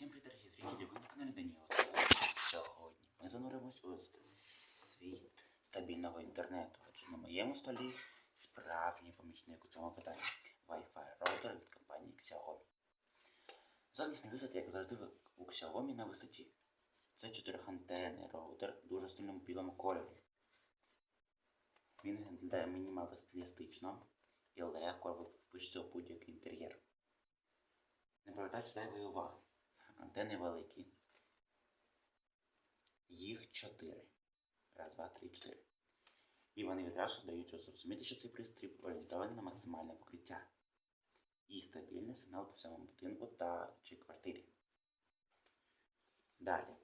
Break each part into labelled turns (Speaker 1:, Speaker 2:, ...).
Speaker 1: Всім привіт, дорогі зрителі, ви на каналі Даніло. Сьогодні ми зануримось у свій стабільного інтернету. Адже на моєму столі справжній помічник у цьому питанні Wi-Fi роутер від компанії Xiaomi. Зовнішній вигляд, як завжди, у Xiaomi на висоті. Це чотирихантенний роутер в дуже стильному білому кольорі. Він виглядає мінімалістично і легко впишеться у будь-який інтер'єр. Не повертайте зайвої уваги. Антени великі. Їх чотири. Раз, два, три, чотири. І вони відразу дають зрозуміти, що цей пристрій орієнтований на максимальне покриття. І стабільний сигнал по всьому будинку та чи квартирі. Далі.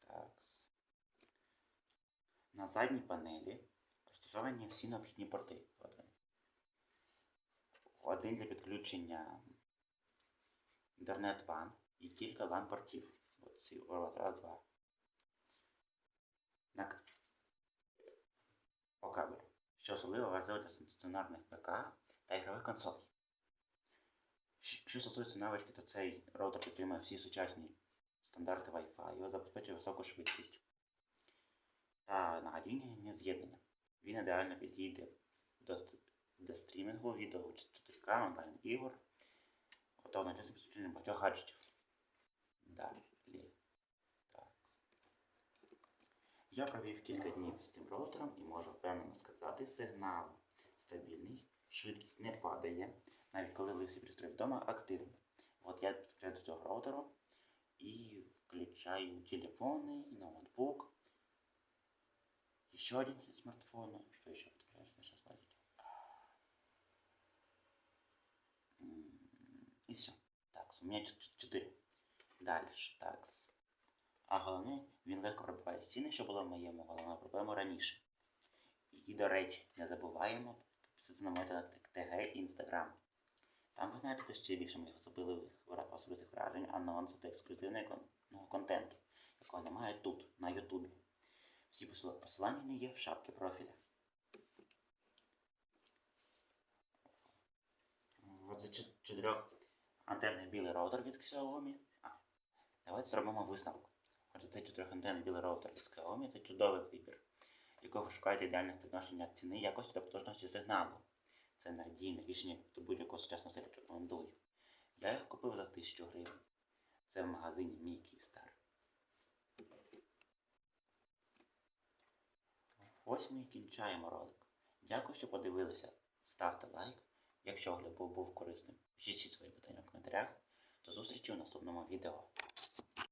Speaker 1: Так. На задній панелі розташовані всі необхідні порти. Один для підключення інтернет WAN і кілька LAN портів. От раз, два. На по кабелю. Що особливо важливо для стаціонарних ПК та ігрових консолей. Що стосується навички, то цей роутер підтримує всі сучасні стандарти Wi-Fi, його забезпечує високу швидкість та надійне з'єднання. Він ідеально підійде до, до стрімінгу відео 4К онлайн ігор та одночасно підключення багатьох гаджетів. Далі. Так. Я провів кілька днів з цим роутером і можу впевнено сказати, сигнал стабільний, швидкість не падає, навіть коли лисий пристрій вдома активний. От я підключаю до цього роутеру і включаю телефони, ноутбук. Еще один смартфон. Что еще подключаешь? Сейчас смотрите. И все. Так, у меня 4. Дальше, так. А головне, він легко пробиває стіни, що було в моєму головному проблему раніше. І, до речі, не забуваємо підписатися на ТГ і Інстаграм. Там ви знайдете ще більше моїх особливих особистих вражень, анонсів та ексклюзивного ну, контенту, якого немає тут, на Ютубі. Всі посилання є в шапці профіля. От за чотирьох антенний білий роутер від Xiaomi. А, давайте зробимо висновок. Отже, цей чотирьохантенний білий роутер від Xiaomi це чудовий вибір, якого шукаєте ідеальне підношення ціни, якості та потужності сигналу. Це надійне рішення до будь-якого сучасного сервісу рекомендую. Я їх купив за 1000 гривень. Це в магазині мій Київстар. Ось ми і кінчаємо ролик. Дякую, що подивилися. Ставте лайк, якщо огляд був корисним. Пишіть свої питання в коментарях. До зустрічі у наступному відео.